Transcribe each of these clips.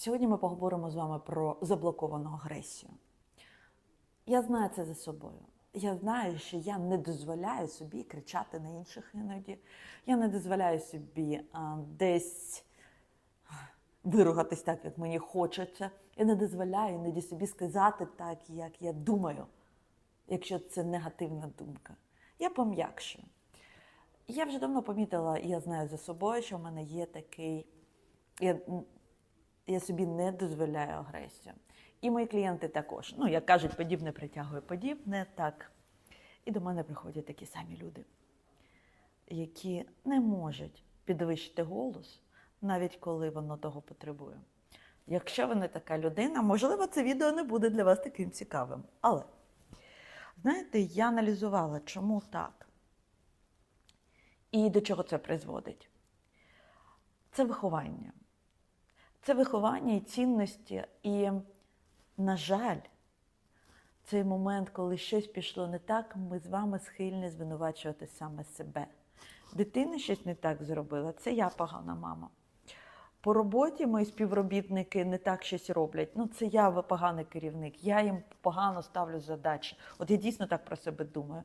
Сьогодні ми поговоримо з вами про заблоковану агресію. Я знаю це за собою. Я знаю, що я не дозволяю собі кричати на інших іноді. Я не дозволяю собі а, десь виругатись так, як мені хочеться. Я не дозволяю іноді собі сказати так, як я думаю, якщо це негативна думка. Я пом'якшую. Я вже давно помітила, і я знаю за собою, що в мене є такий. Я, я собі не дозволяю агресію. І мої клієнти також. Ну, як кажуть, подібне притягує подібне, так. І до мене приходять такі самі люди, які не можуть підвищити голос, навіть коли воно того потребує. Якщо ви не така людина, можливо, це відео не буде для вас таким цікавим. Але, знаєте, я аналізувала, чому так. І до чого це призводить? Це виховання. Це виховання і цінності. І, на жаль, цей момент, коли щось пішло не так, ми з вами схильні звинувачувати саме себе. Дитина щось не так зробила, це я погана мама. По роботі мої співробітники не так щось роблять. Ну, це я поганий керівник, я їм погано ставлю задачі. От я дійсно так про себе думаю.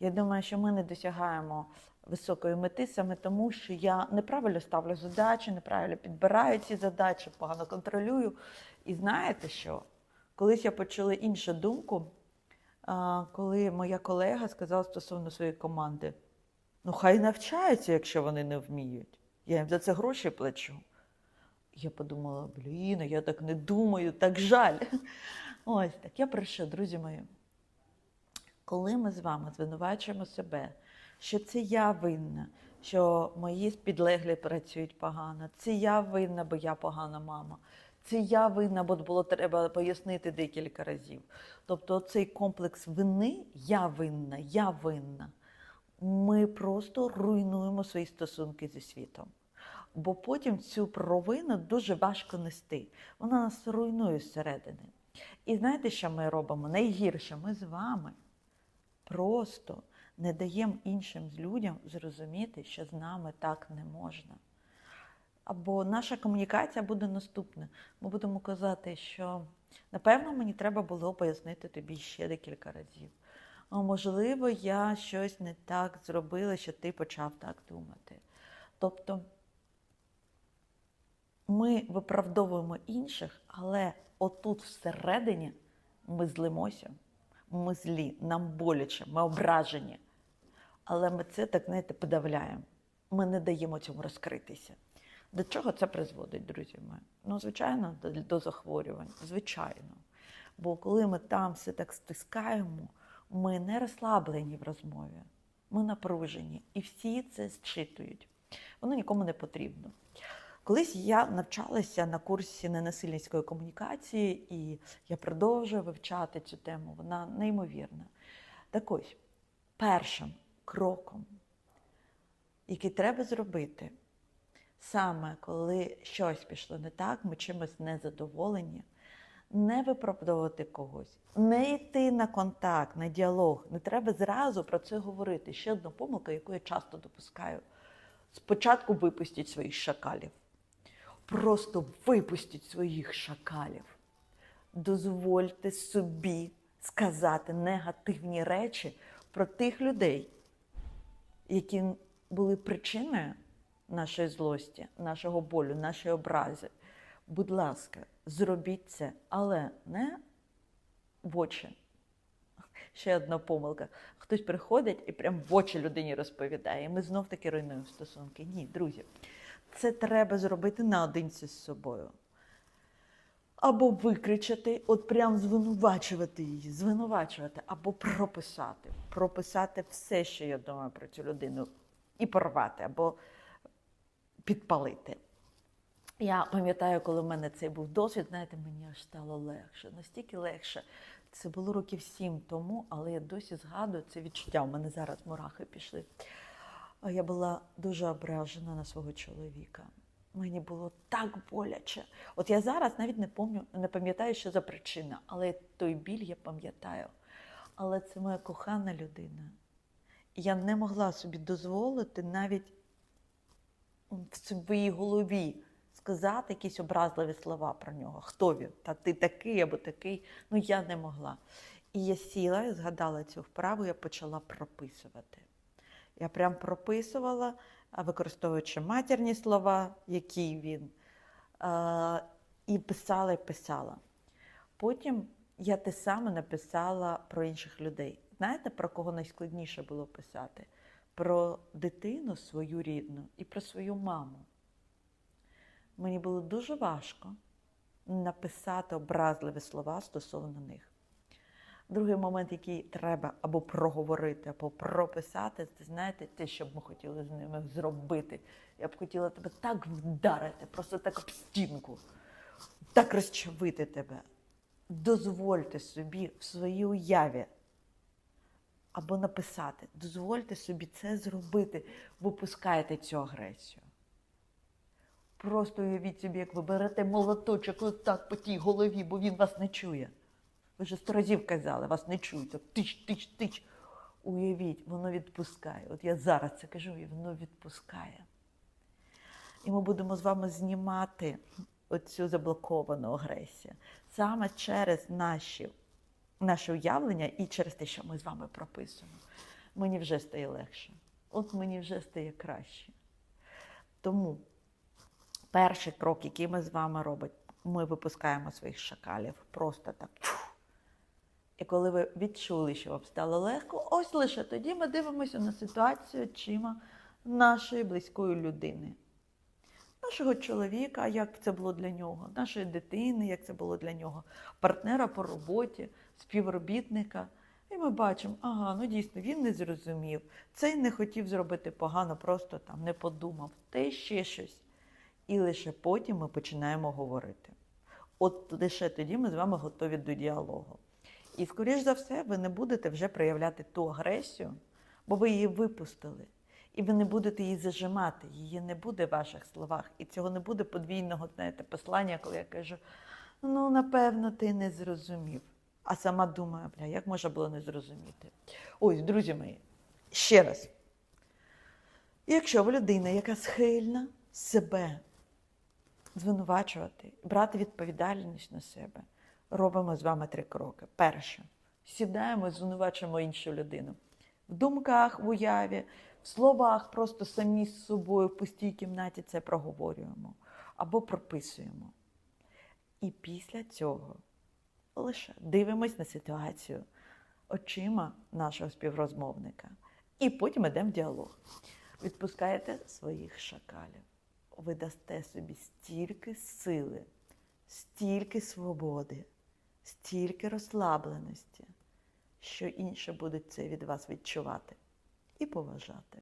Я думаю, що ми не досягаємо високої мети саме тому, що я неправильно ставлю задачі, неправильно підбираю ці задачі, погано контролюю. І знаєте що? Колись я почула іншу думку, коли моя колега сказала стосовно своєї команди: ну, хай навчаються, якщо вони не вміють. Я їм за це гроші плачу. Я подумала, блін, я так не думаю, так жаль. Ось так. Я про що, друзі мої? Коли ми з вами звинувачуємо себе, що це я винна, що мої підлеглі працюють погано, це я винна, бо я погана мама, це я винна, бо було треба пояснити декілька разів. Тобто цей комплекс вини я винна, я винна. Ми просто руйнуємо свої стосунки зі світом. Бо потім цю провину дуже важко нести. Вона нас руйнує зсередини. І знаєте, що ми робимо? Найгірше, ми з вами просто не даємо іншим людям зрозуміти, що з нами так не можна. Або наша комунікація буде наступна. Ми будемо казати, що напевно мені треба було пояснити тобі ще декілька разів. А можливо, я щось не так зробила, що ти почав так думати. Тобто ми виправдовуємо інших, але отут всередині ми злимося, ми злі, нам боляче, ми ображені. Але ми це так, знаєте, подавляємо. Ми не даємо цьому розкритися. До чого це призводить, друзі мої? Ну, звичайно, до, до захворювань, звичайно. Бо коли ми там все так стискаємо, ми не розслаблені в розмові, ми напружені. І всі це зчитують. Воно нікому не потрібно. Колись я навчалася на курсі ненасильницької комунікації, і я продовжую вивчати цю тему. Вона неймовірна. Так ось, першим кроком, який треба зробити, саме коли щось пішло не так, ми чимось незадоволені, не виправдовувати когось, не йти на контакт, на діалог. Не треба зразу про це говорити. Ще одна помилка, яку я часто допускаю. Спочатку випустіть своїх шакалів. Просто випустіть своїх шакалів. Дозвольте собі сказати негативні речі про тих людей, які були причиною нашої злості, нашого болю, нашої образи. Будь ласка, зробіть це, але не в очі. Ще одна помилка. Хтось приходить і прям в очі людині розповідає. І ми знов таки руйнуємо стосунки. Ні, друзі. Це треба зробити наодинці з собою. Або викричати, от прям звинувачувати її, звинувачувати, або прописати. Прописати все, що я думаю про цю людину, і порвати, або підпалити. Я пам'ятаю, коли в мене цей був досвід, знаєте, мені аж стало легше, настільки легше. Це було років сім тому, але я досі згадую це відчуття. У мене зараз мурахи пішли. Я була дуже ображена на свого чоловіка. Мені було так боляче. От я зараз навіть не пам'ятаю, не пам'ятаю, що за причина, але той біль я пам'ятаю. Але це моя кохана людина. Я не могла собі дозволити навіть в своїй голові сказати якісь образливі слова про нього. Хто він? Та ти такий або такий. Ну я не могла. І я сіла і згадала цю вправу, я почала прописувати. Я прям прописувала, використовуючи матірні слова, які він, і писала і писала. Потім я те саме написала про інших людей. Знаєте, про кого найскладніше було писати? Про дитину свою рідну і про свою маму. Мені було дуже важко написати образливі слова стосовно них. Другий момент, який треба або проговорити, або прописати, це знаєте, те, що б ми хотіли з ними зробити. Я б хотіла тебе так вдарити, просто так об стінку, так розчавити тебе. Дозвольте собі в своїй уяві або написати, дозвольте собі це зробити, випускаєте цю агресію. Просто уявіть собі, як ви берете молоточок отак по тій голові, бо він вас не чує. Ви вже сто разів казали, вас не чують. Тич, тич, тич. Уявіть, воно відпускає. От я зараз це кажу, і воно відпускає. І ми будемо з вами знімати оцю заблоковану агресію саме через наші, наше уявлення і через те, що ми з вами прописуємо. Мені вже стає легше. От мені вже стає краще. Тому перший крок, який ми з вами робимо, ми випускаємо своїх шакалів просто так. І коли ви відчули, що вам стало легко, ось лише тоді ми дивимося на ситуацію очима нашої близької людини. Нашого чоловіка, як це було для нього, нашої дитини, як це було для нього, партнера по роботі, співробітника. І ми бачимо, ага, ну дійсно, він не зрозумів. Цей не хотів зробити погано, просто там не подумав, те ще щось. І лише потім ми починаємо говорити. От лише тоді ми з вами готові до діалогу. І, скоріш за все, ви не будете вже проявляти ту агресію, бо ви її випустили. І ви не будете її зажимати, її не буде в ваших словах. І цього не буде подвійного знаєте, послання, коли я кажу: ну, напевно, ти не зрозумів. А сама думаю, бля, як можна було не зрозуміти? Ось, друзі мої, ще раз. Якщо ви людина, яка схильна себе звинувачувати, брати відповідальність на себе, робимо з вами три кроки. Перше, сідаємо і звинувачуємо іншу людину. В думках, в уяві, в словах, просто самі з собою в пустій кімнаті це проговорюємо або прописуємо. І після цього лише дивимось на ситуацію очима нашого співрозмовника. І потім йдемо в діалог. Відпускаєте своїх шакалів. Ви дасте собі стільки сили, стільки свободи, стільки розслабленості, що інші будуть це від вас відчувати і поважати.